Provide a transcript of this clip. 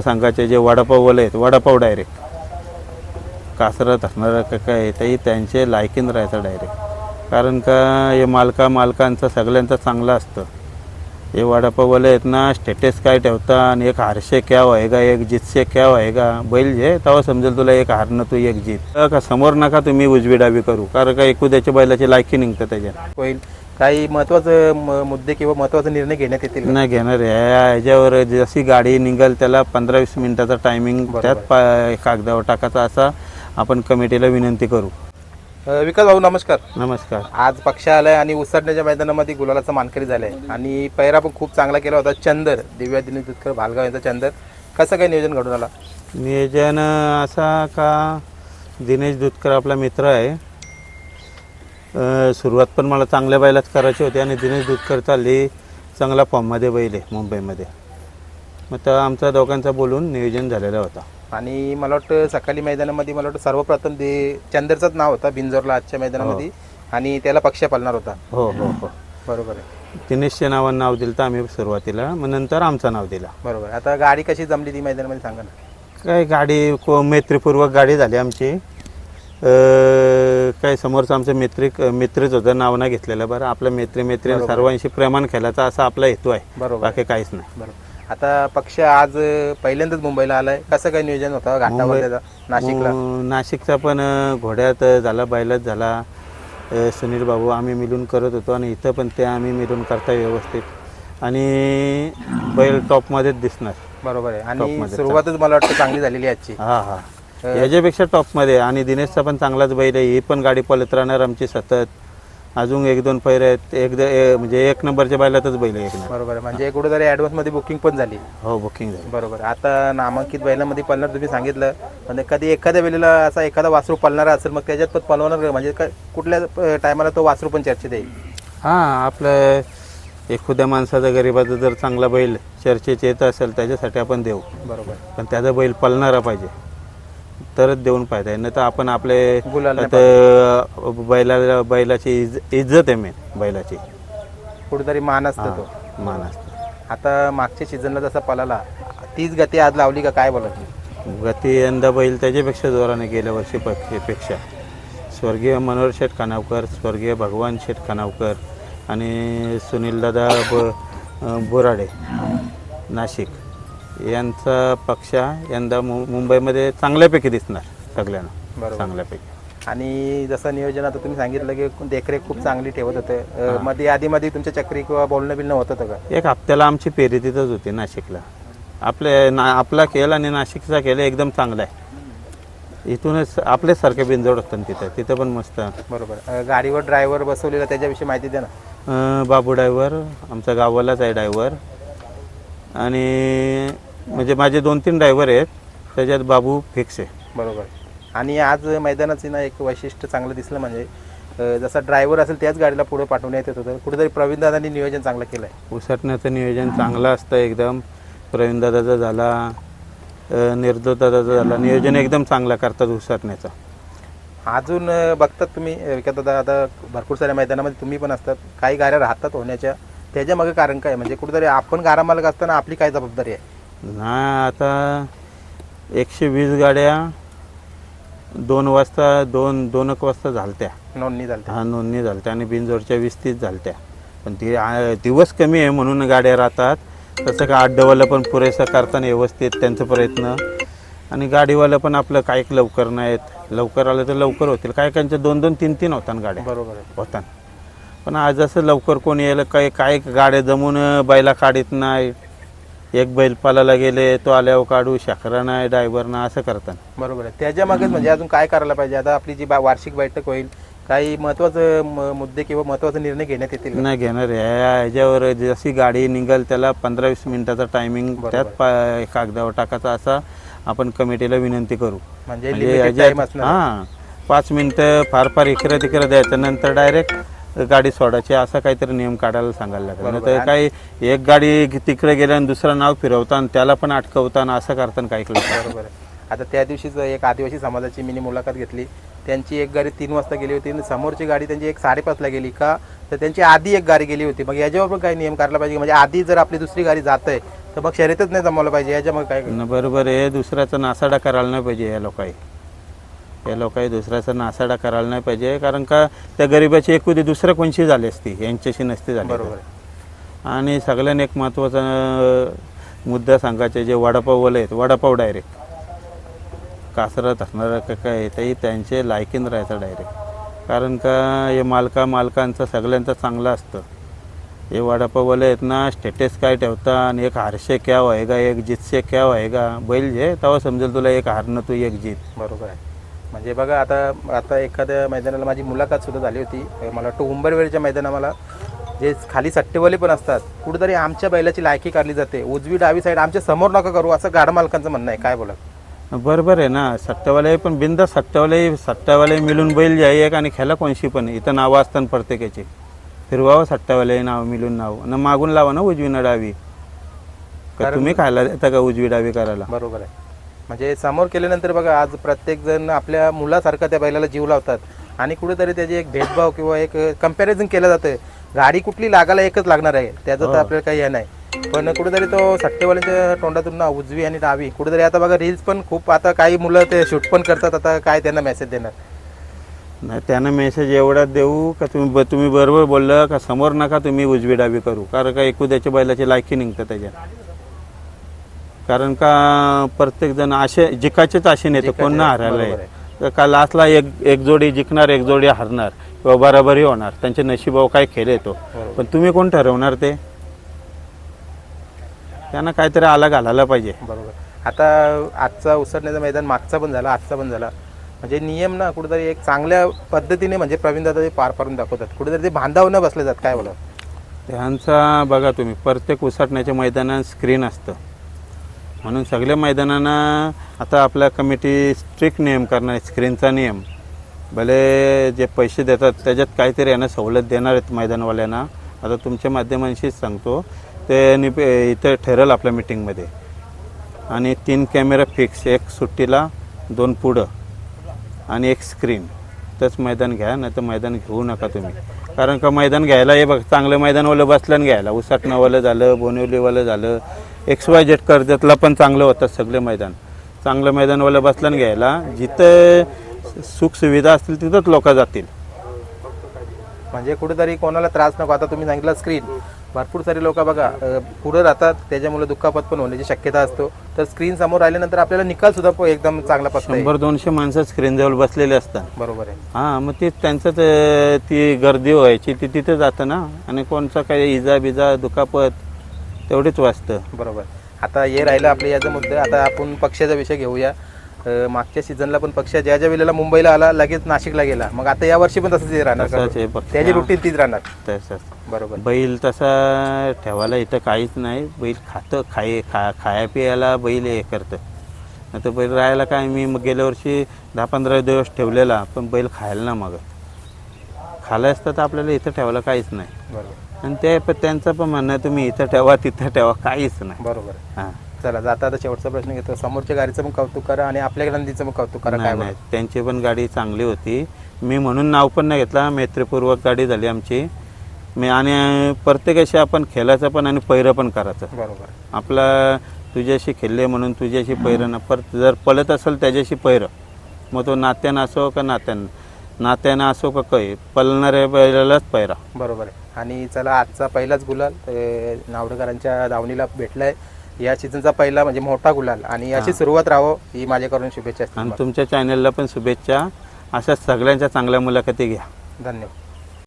संघाचे जे वडापाववाले आहेत वडापाव डायरेक्ट कासरत असणारं का काय तेही त्यांचे लायकीन राहायचं डायरेक्ट कारण का हे मालका मालकांचं सगळ्यांचं चांगलं असतं. हे वडापाववाले आहेत ना स्टेटस काय ठेवता आणि एक हारशे क्या व्हायगा एक जितशे क्या व्हायगा. बैल जे तेव्हा समजेल तुला एक हारणं तू एक जीत. का समोर नका तुम्ही उजवी डावी करू कारण का एकूद्याच्या बैलाची लायकी निघतं त्याच्यात. होईल. काही महत्त्वाचे म- मुद्दे किंवा महत्त्वाचे निर्णय घेण्यात येतील का? नाही घेणार आहे. ह्याच्यावर जशी गाडी निघेल त्याला पंधरा वीस मिनिटाचा टायमिंग त्यात पा कागदावर टाकायचा असा आपण कमिटीला विनंती करू. अ, विकास भाऊ नमस्कार. नमस्कार. आज पक्ष आलाय आणि उसाडण्याच्या मैदानामध्ये गुलालाचा मानकरी झालाय. आणि पैरा पण खूप चांगला केला होता चंदर. दिव्या दिनेश दुधकर भालगाव यांचा चंदर. कसं काय नियोजन घडून आला? नियोजन असा का दिनेश दुधकर आपला मित्र आहे. सुरुवात पण मला चांगल्या बैलाच करायची होती आणि दिनेश दुधकर चालली चांगला फॉर्ममध्ये बैल आहे मुंबईमध्ये. मग तर आमचा दोघांचा बोलून नियोजन झालेला होता. आणि मला वाटतं सकाळी मैदानामध्ये मला वाटतं सर्वप्रथम ते चंदरचंच नाव होता बिंजोरला आजच्या मैदानामध्ये. आणि त्याला पक्ष पालणार होता. हो हो हो. बरोबर आहे. दिनेशच्या नावानं नाव दिलं तर आम्ही सुरुवातीला मग नंतर आमचं नाव दिला. बरोबर. आता गाडी कशी जमली ती मैदानामध्ये सांगा ना. काय गाडी को मैत्रीपूर्वक गाडी झाली आमची. काय समोरचं आमचं मैत्रिक मित्रच होतं नाव नाही घेतलेलं बरं. आपलं मैत्री मैत्री सर्वांशी प्रेमान खेळायचा असा आपला हेतू आहे. बरोबर. बाकी काहीच नाही. बरोबर. आता पक्ष आज पहिल्यांदाच मुंबईला आलाय. कसं काय नियोजन होतं? घाटावर त्याचा नाशिकला? नाशिकचा पण अं, घोड्यात झाला बैलात झाला. अं, सुनील बाबू आम्ही मिळून करत होतो आणि इथं पण ते आम्ही मिळून करता व्यवस्थित. आणि बैल टॉपमध्येच दिसणार. बरोबर आहे. आणि सुरुवातच मला वाटतं चांगली झालेली आहे आजची. हा हा. याच्यापेक्षा टॉपमध्ये. आणि दिनेशचा पण चांगलाच बैल आहे. ही पण गाडी पलत राहणार आमची सतत. अजून एक दोन पैर आहेत. एक द- ए- म्हणजे एक नंबरच्या बैलातच बैल आहे एक नंबर बरोबर आहे. म्हणजे कुठेतरी ॲडव्हान्समध्ये बुकिंग पण झाली. हो बुकिंग झाली. बरोबर. आता नामांकित बैलांमध्ये पळणार तुम्ही सांगितलं. म्हणजे कधी एखाद्या वेळेला असा एखादा वासरू पळणारा असेल मग त्याच्यात पण पळवणार का? म्हणजे कुठल्या टायमाला तो वासरू पण चर्चेत येईल? हां आपलं एखाद्या माणसाचा गरिबाचा जर चांगला बैल चर्चेत येत असेल त्याच्यासाठी आपण देऊ. बरोबर. पण त्याचा बैल पळणारा पाहिजे. तरच देऊन फायदा आहे नाही तर आपण आपले गुलाल नाही आता बैलाला बैलाची इज इज्जत आहे मेन बैलाची. कुठेतरी मान असतो तो. मान असते. आता मागच्या सीझनला जसा पळाला तीच गती आज लावली का काय बोलायची गती यंदा बैल त्याच्यापेक्षा जोराने गेल्या वर्षी पेक्षा स्वर्गीय मनोहर शेठ खानावकर स्वर्गीय भगवान शेठ खानावकर आणि सुनीलदादा ब बोराडे नाशिक. यांचा पक्ष यंदा मु मुंबईमध्ये चांगल्यापैकी दिसणार सगळ्यांना. बरोबर. चांगल्यापैकी. आणि जसं नियोजन आता तुम्ही सांगितलं की देखरेख खूप चांगली ठेवत होते. अ, मध्ये आधीमध्ये तुमच्या चक्री किंवा बोलणं बिलणं होत होतं का? एक हप्त्याला आमची पेरी तिथंच होती नाशिकला. आपले ना आपला खेळ आणि नाशिकचा खेळ एकदम चांगला आहे. इथूनच आपल्यासारखे बिंजोड असतात तिथं तिथं पण मस्त. बरोबर. अ, गाडीवर ड्रायव्हर बसवलेला त्याच्याविषयी माहिती द्या ना. अं, बाबू ड्रायव्हर आमचा गावालाच आहे ड्रायव्हर आणि म्हणजे माझे दोन तीन ड्रायव्हर आहेत त्याच्यात बाबू फिक्स आहे. बरोबर. आणि आज मैदानाचं ना एक वैशिष्ट्य चांगलं दिसलं म्हणजे अ, जसा ड्रायव्हर असेल त्याच गाडीला पुढे पाठवण्यात येत होतं. कुठेतरी प्रवीण दादांनी नियोजन चांगलं केलं आहे उसटण्याचं नियोजन चांगलं असतं एकदम. प्रवीणदादाचा झाला निर्दोदादाचा झाला. नियोजन एकदम चांगलं करतात उसटण्याचं. अजून अ, बघतात तुम्ही अ, विकास दादा आता भरपूर साऱ्या मैदानामध्ये तुम्ही पण असतात. काही गाड्या राहतात होण्याच्या त्याच्यामागे कारण काय? म्हणजे कुठेतरी आपण गारा मालक असताना आपली काय जबाबदारी आहे? ना आता एकशे वीस गाड्या दोन वाजता दोन दोन एक वाजता झालत्या. नोंदणी झाली हा नोंदणी झालत्या आणि बिनजोडच्या वीस तीस झालत्या. पण ती आ- दिवस कमी आहे म्हणून गाड्या राहतात. तसं का आठ डवाला पण पुरेसं करताना व्यवस्थित त्यांचा प्रयत्न. आणि गाडीवालं पण आपलं काही लवकर नाहीत. लवकर आलं तर लवकर होतील. काय काहींच्या दोन दोन तीन तीन होतात गाड्या. बरोबर आहे. होतात. पण आज असं लवकर कोणी यायला काही काय गाड्या जमून बैला काढीत नाही एक बैल पालाला गेले तो आल्यावर काढू शाकरा नाही ड्रायव्हर ना असं करतात बरोबर आहे. त्याच्या मागेच म्हणजे अजून काय करायला पाहिजे? आता आपली जी बा- वार्षिक बैठक होईल काही महत्त्वाचे मुद्दे किंवा महत्त्वाचे निर्णय घेण्यात येतील का? नाही घेणार आहे. ह्याच्यावर जशी गाडी निघेल त्याला पंधरा वीस मिनिटाचा टायमिंग त्यात पा कागदावर टाकायचा असा आपण कमिटीला विनंती करू. म्हणजे म्हणजे limited ह्याच्यात- time असणार. हां. पाच मिनटं फार फार इकडं तिकडं द्यायचं नंतर डायरेक्ट गाडी सोडायची असा काहीतरी नियम काढायला सांगायला लागेल. नाही तर काही एक गाडी तिकडे गेल्या आणि दुसरं नाव फिरवता आणि त्याला पण अटकवताना असं करताना काही कळत बरोबर आहे. आता त्या दिवशीच एक आदिवासी समाजाची मिनी मुलाखत घेतली. त्यांची एक गाडी तीन वाजता गेली होती आणि समोरची गाडी त्यांची एक साडेपाचला गेली का? तर त्यांची आधी एक गाडी गेली होती. मग याच्यावर पण काही नियम काढला पाहिजे? म्हणजे आधी जर आपली दुसरी गाडी जात आहे तर मग शर्यतच नाही जमवलं पाहिजे. याच्या मग काय बरोबर आहे. दुसऱ्याचा नासाडा करायला नाही पाहिजे या लोकांनी. या लोकांनी दुसऱ्याचा नासाडा करायला नाही पाहिजे कारण का त्या गरिबाची एकुदी दुसऱ्या कोणशी झाली असती यांच्याशी नसती झाली. बरोबर. आणि सगळ्यांनी एक महत्त्वाचा मुद्दा सांगायचे जे वडापाववाले आहेत वडापाव डायरेक्ट कासरत असणारं का काय तेही त्यांचे लायकीन राहायचं डायरेक्ट कारण का हे मालका मालकांचं सगळ्यांचं चांगलं असतं. हे वडापाववाले आहेत ना स्टेटस काय ठेवता आणि एक हारशे क्या व्हायगा एक जीतशे क्या व्हायगा. बैल जे तेव्हा समजेल तुला एक हारणं तू एक जीत. बरोबर आहे. म्हणजे बघा आता आता एखाद्या मैदानाला माझी मुलाखत सुद्धा झाली होती. मला वाटतं उंबरवेळच्या मैदाना मला जे खाली सट्टेवाले पण असतात कुठेतरी आमच्या बैलाची लायकी काढली जाते. उजवी डावी साईड आमच्यासमोर नका करू असं गाडा मालकांचं म्हणणं आहे. काय बोला बरोबर आहे ना. सट्ट्यावाले पण बिंदा सट्ट्यावाले सट्ट्यावाले मिळून बैल जे आहे एक आणि खेळा कोणशी पण इथं नावं असतात प्रत्येकाची. फिरवावं सट्ट्यावाले नाव मिळून नाव. न मागून लावा ना उजवी ना डावी. तुम्ही खायला देता का उजवी डावी करायला? बरोबर आहे. म्हणजे समोर केल्यानंतर बघा आज प्रत्येक जण आपल्या मुलासारखा त्या बैलाला जीव लावतात. आणि कुठेतरी त्याची एक भेदभाव किंवा एक कंपॅरिझन केलं जातं गाडी कुठली लागायला एकच लागणार आहे. त्याचं तर हो. आपल्याला काही हे नाही. पण कुठेतरी तो सट्टेवाल्यांच्या तोंडातून ना उजवी आणि डावी. कुठेतरी आता बघा रील्स पण खूप आता काही मुलं ते शूट पण करतात. आता काय त्यांना मेसेज देणार? नाही त्यांना मेसेज एवढा देऊ का तुम्ही ब- तुम्ही बरोबर बोललं का समोर नका तुम्ही उजवी डावी करू. कारण का एकुद्याच्या बैलाची लायकी निघतं त्याच्यात. कारण का प्रत्येक जण असे जिकाचेच आशे नेतो कोण ना हारायला आहे. तर का लास्टला एक एक जोडी जिंकणार एक जोडी हारणार किंवा बराबरी होणार. त्यांचे नशिबाव काय खेळ येतो. पण तुम्ही कोण ठरवणार ते? त्यांना काहीतरी आला घालायला पाहिजे. बरोबर. आता आजचा उसरण्याचं मैदान मागचा पण झाला आजचा पण झाला. म्हणजे नियम ना कुठेतरी एक चांगल्या पद्धतीने म्हणजे प्रवीण दादा ते पार पाडून दाखवतात. कुठेतरी ते बांधाव न बसले जात काय बोला त्यांचा बघा तुम्ही प्रत्येक उसाटण्याच्या मैदानात स्क्रीन असतं. म्हणून सगळ्या मैदानांना आता आपल्या कमिटी स्ट्रिक्ट नियम करणार आहे स्क्रीनचा नियम. भले जे पैसे देतात त्याच्यात काहीतरी यांना सवलत देणार आहेत मैदानवाल्यांना. आता तुमच्या माध्यमांशीच सांगतो ते नि इथं ठरेल आपल्या मिटिंगमध्ये आणि तीन कॅमेरा फिक्स एक सुट्टीला दोन पुढं. आणि एक स्क्रीन तच मैदान घ्या नाही तर मैदान घेऊ नका तुम्ही. कारण का मैदान घ्यायला हे बघ चांगलं मैदानवालं बसल्यानं घ्यायला. उसाटणावालं झालं बोनिवलीवालं झालं एक्स वाय जेट कर्जतला पण चांगलं होतं सगळे मैदान. चांगलं मैदानवालं बसल्यानं घ्यायला. जिथं सुखसुविधा असतील तिथंच लोक जातील. म्हणजे कुठेतरी कोणाला त्रास नको. आता तुम्ही सांगितलं स्क्रीन भरपूर सारे लोक बघा पुढे राहतात. त्याच्यामुळे दुखापत पण होण्याची शक्यता असतो. तर स्क्रीन समोर आल्यानंतर आपल्याला निकाल सुद्धा एकदम चांगला. शंभर दोनशे माणसं स्क्रीनजवळ बसलेले असतात. बरोबर आहे. हां मग ते त्यांचं ते ती गर्दी व्हायची. ती तिथे जातं ना. आणि कोणचा काही इजा बिजा दुखापत तेवढीच वाचतं. बरोबर. आता हे राहिलं आपले याचा मुद्दा. आता आपण पक्षाचा विषय घेऊया. अं, मागच्या सीझनला पण पक्ष ज्या ज्या वेळेला मुंबईला आला लगेच नाशिकला गेला. मग आता या वर्षी पण तसंच हे राहणार पक्ष. त्याची रुटीन तीच राहणार. तसंच. बरोबर. बैल तसा ठेवायला इथं काहीच नाही. बैल खातं खाय खा खाया पियाला बैल हे करतं. नाही तर बैल राहायला काय? मी मग गेल्या वर्षी दहा पंधरा दिवस ठेवलेला पण बैल खायला ना मग. खायला असतं तर आपल्याला इथं ठेवायला काहीच नाही. बरोबर. आणि ते पण त्यांचं पण म्हणणं आहे, तुम्ही इथं ठेवा तिथं ठेवा काहीच नाही. बरोबर हां. चला जाता आता शेवटचा प्रश्न घेतो. समोरच्या गाडीचं पण कौतुक करा आणि आपल्या नंदीचं पण कौतुक करा काय नाही त्यांची पण गाडी चांगली होती. मी म्हणून नाव पण नाही घेतला. मैत्रीपूर्वक गाडी झाली आमची. मी आणि प्रत्येकाशी आपण खेळायचं पण आणि पैरं पण करायचं. बरोबर आपला तुझ्याशी खेळले म्हणून तुझ्याशी पैरं ना. परत जर पळत असेल त्याच्याशी पैरं. मग तो नात्यानं असो का नात्यानं? नात्यानं असो का काही पळणाऱ्या बैलालाच पैरा. बरोबर आहे. आणि चला आजचा पहिलाच गुलाल अं, नावडेकरांच्या दावणीला भेटलाय. या सीझनचा पहिला म्हणजे मोठा गुलाल. आणि अशी सुरुवात राहावं ही माझ्याकडून शुभेच्छा असतील. आणि तुमच्या चॅनलला पण शुभेच्छा. अशा सगळ्यांच्या चांगल्या मुलाखती घ्या. धन्यवाद.